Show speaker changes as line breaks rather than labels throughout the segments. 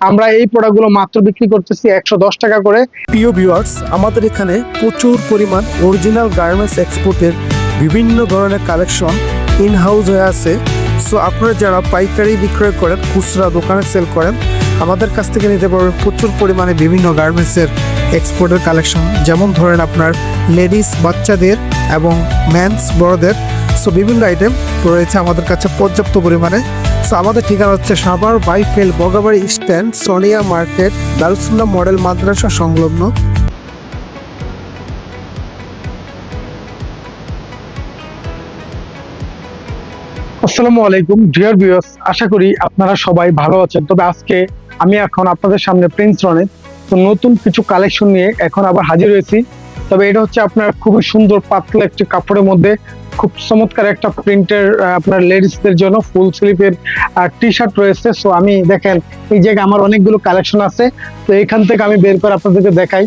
আমরা এই প্রোডাক্টগুলো মাত্র বিক্রি করতেছি একশো দশ টাকা করে।
প্রিয় ভিউয়ার্স আমাদের এখানে প্রচুর পরিমাণ অরিজিনাল গার্মেন্টস এক্সপোর্টের বিভিন্ন ধরনের কালেকশন ইন হাউস হয়ে আছে। সো আপনারা যারা পাইকারি বিক্রয় করেন, খুচরা দোকানে সেল করেন, আমাদের কাছ থেকে নিতে পারবেন প্রচুর পরিমাণে বিভিন্ন গার্মেন্টসের এক্সপোর্টের কালেকশন যেমন ধরেন আপনার লেডিস বাচ্চাদের এবং ম্যানস বড়দের। সো বিভিন্ন আইটেম রয়েছে আমাদের কাছে পর্যাপ্ত পরিমাণে। আমাদের ঠিকানা হচ্ছে Savar, বাইফেল, Bagabari stand Sonia market, Darussullah model মাদ্রাসা সংলগ্ন।
আসসালামু আলাইকুম ডিয়ার ভিউয়ার্স আশা করি আপনারা সবাই ভালো আছেন। তবে আজকে আমি এখন আপনাদের সামনে প্রিন্স রনে তো নতুন কিছু কালেকশন নিয়ে এখন আবার হাজির হয়েছি। তবে এটা হচ্ছে আপনার খুবই সুন্দর, পাতলা একটি কাপড়ের মধ্যে খুব চমৎকার একটা প্রিন্টের আপনার লেডিসদের জন্য ফুল স্লিপের টি শার্ট রয়েছে। সো আমি দেখেন, এই জায়গায় আমার অনেকগুলো কালেকশন আছে। তো এখান থেকে আমি বের করে আপনাদেরকে দেখাই।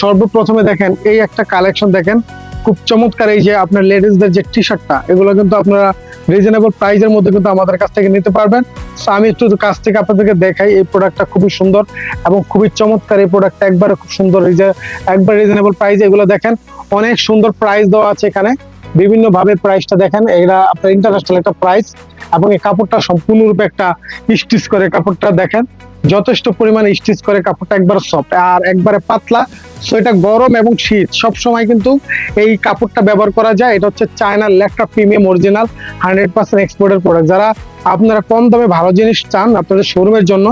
সর্বপ্রথমে দেখেন, এই একটা কালেকশন দেখেন। খুব চমৎকার এই যে আপনার লেডিসদের যে টি শার্টটা এগুলো কিন্তু আপনারা রিজনেবল প্রাইজের মধ্যে কিন্তু আমাদের কাছ থেকে নিতে পারবেন। সো আমি একটু কাছ থেকে আপনাদেরকে দেখাই, এই প্রোডাক্টটা খুবই সুন্দর এবং খুবই চমৎকার এই প্রোডাক্টটা একবারে খুব সুন্দর একবার রিজনেবল প্রাইস এগুলো দেখেন, অনেক সুন্দর প্রাইস দেওয়া আছে এখানে। বিভিন্ন ভাবে প্রাইসটা দেখেন, এরা আপনার ইন্টারন্যাশনাল একটা প্রাইস এবং এই কাপড়টা সম্পূর্ণরূপে একটা স্টিচ করে কাপড়টা দেখেন, যথেষ্ট পরিমাণে স্টিচ করে কাপড়টা একবার সফট আর একবারে পাতলা সো এটা গরম এবং শীত সব সময় কিন্তু এই কাপড়টা ব্যবহার করা যায়, এটা হচ্ছে চায়নার ল্যাকটা প্রিমিয়াম অরিজিনাল হান্ড্রেড পার্সেন্ট এক্সপোর্টের প্রোডাক্ট যারা আপনারা কম দামে ভালো জিনিস চান আপনাদের শোরুমের জন্য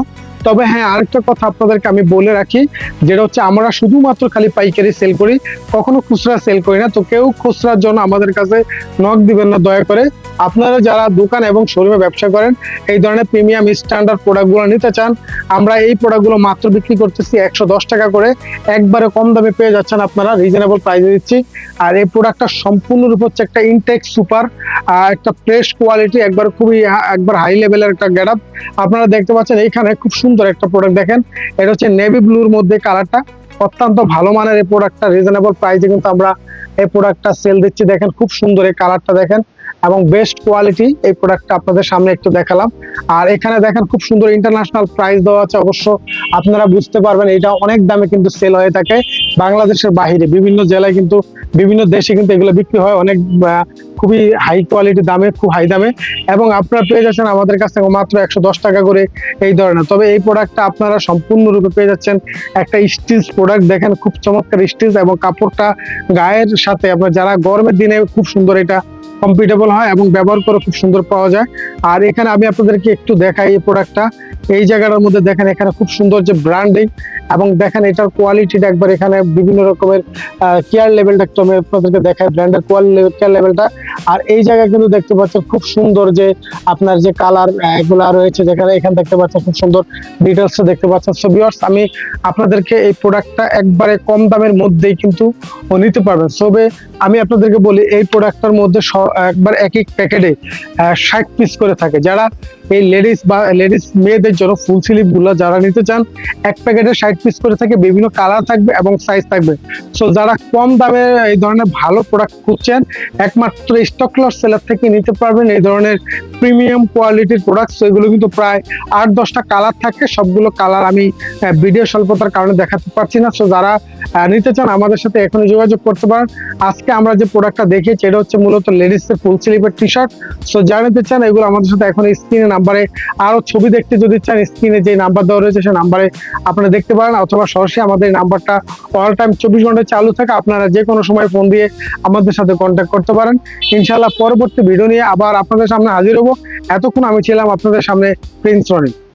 তবে হ্যাঁ আরেকটা কথা আপনাদেরকে আমি বলে রাখি, যেটা হচ্ছে আমরা শুধুমাত্র খালি পাইকারি সেল করি, কখনো খুচরা সেল করি না। তো কেউ খুচরার জন্য আমাদের কাছে নক দিবেন না, দয়া করে। আপনারা যারা দোকান এবং শোরুমে ব্যবসা করেন, এই ধরনের প্রিমিয়াম স্ট্যান্ডার্ড প্রোডাক্টগুলো নিতে চান, আমরা এই প্রোডাক্টগুলো মাত্র বিক্রি করতেছি একশো দশ টাকা করে। একবারে কম দামে পেয়ে যাচ্ছেন আপনারা রিজনেবল প্রাইসে দিচ্ছি। আর এই প্রোডাক্টটা সম্পূর্ণরূপে হচ্ছে একটা ইনটেক সুপার একটা ফ্রেশ কোয়ালিটি একবার খুবই একবার হাই লেভেলের একটা গেট আপনারা দেখতে পাচ্ছেন এইখানে খুব সুন্দর একটা প্রোডাক্ট দেখেন। এটা হচ্ছে নেভি ব্লুর মধ্যে কালারটা অত্যন্ত ভালো মানের এই প্রোডাক্টটা রিজনেবল প্রাইসে কিন্তু আমরা এই প্রোডাক্টটা সেল দিচ্ছি। দেখেন খুব সুন্দর এই কালারটা দেখেন এবং বেস্ট কোয়ালিটি এই প্রোডাক্টটা আপনাদের সামনে একটু দেখালাম। আর এখানে দেখেন খুব সুন্দর ইন্টারন্যাশনাল প্রাইস দেওয়া আছে অবশ্য। আপনারা বুঝতে পারবেন, এটা অনেক দামে কিন্তু সেল হয়ে থাকে। বাংলাদেশের বাহিরে বিভিন্ন জেলায় কিন্তু বিভিন্ন দেশে কিন্তু এগুলো বিক্রি হয়। অনেক খুবই হাই কোয়ালিটি দামে, খুব হাই দামে। এবং আপনারা পেয়ে যাচ্ছেন আমাদের কাছ থেকে মাত্র একশো দশ টাকা করে এই ধরনের। তবে এই প্রোডাক্টটা আপনারা সম্পূর্ণরূপে পেয়ে যাচ্ছেন একটা স্টিচ প্রোডাক্ট দেখেন, খুব চমৎকার স্টিচ এবং কাপড়টা গায়ের সাথে আপনার যারা গরমের দিনে খুব সুন্দর এটা কমফিটেবল হয় এবং ব্যবহার করে খুব সুন্দর পাওয়া যায়। আর এখানে আমি আপনাদেরকে একটু দেখাই এই প্রোডাক্টটা এই জায়গাটার মধ্যে দেখেন, এখানে খুব সুন্দর যে ব্র্যান্ডিং এবং দেখেন এটার কোয়ালিটিটা একবার এখানে বিভিন্ন রকমের কেয়ার লেভেলটা একটু আমি আপনাদেরকে দেখাই ব্র্যান্ডের কেয়ার লেভেলটা আর এই জায়গায় কিন্তু দেখতে পাচ্ছেন খুব সুন্দর যে আপনার যে কালার এগুলা রয়েছে, যেখানে এখানে দেখতে পাচ্ছেন খুব সুন্দর ডিটেলস দেখতে পাচ্ছেন। সো ভিউয়ার্স আমি আপনাদেরকে এই প্রোডাক্টটা একবারে কম দামের মধ্যেই কিন্তু নিতে পারবেন। তবে আমি আপনাদেরকে বলি, এই প্রোডাক্টটার মধ্যে স- একবার এক এক প্যাকেটে ষাট পিস করে থাকে। যারা এই লেডিস বা লেডিস মেয়েদের জন্য ফুল স্লিপগুলো যারা নিতে চান, এক প্যাকেটে ষাট পিস করে থাকে, বিভিন্ন কালার থাকবে এবং সাইজ থাকবে। সো যারা কম দামে এই ধরনের ভালো প্রোডাক্ট খুঁজছেন, একমাত্র স্টক লস সেলার থেকে নিতে পারবেন এই ধরনের প্রিমিয়াম কোয়ালিটির প্রোডাক্ট এগুলো কিন্তু প্রায় আট দশটা কালার থাকে, সবগুলো কালার আমি ভিডিও স্বল্পতার কারণে দেখাতে পারছি না। সো যারা নিতে চান, আমাদের সাথে এখনই যোগাযোগ করতে পারেন। আজকে আমরা যে প্রোডাক্টটা দেখিয়েছি, এটা হচ্ছে মূলত লেডিসের ফুল স্লিপের টি শার্ট সো যারা নিতে চান, এগুলো আমাদের সাথে এখন স্ক্রিনে নাম্বারে আরও ছবি দেখতে যদি চান, স্ক্রিনে যে নাম্বার দেওয়া রয়েছে, সেই নাম্বারে আপনারা দেখতে পারেন। অথবা সরাসরি আমাদের নাম্বারটা অল টাইম চব্বিশ ঘন্টায় চালু থাকে, আপনারা যে কোনো সময় ফোন দিয়ে আমাদের সাথে কন্ট্যাক্ট করতে পারেন। ইনশাল্লাহ পরবর্তী ভিডিও নিয়ে আবার আপনাদের সামনে হাজির হব। এতক্ষণ আমি ছিলাম আপনাদের সামনে প্রিন্স রনি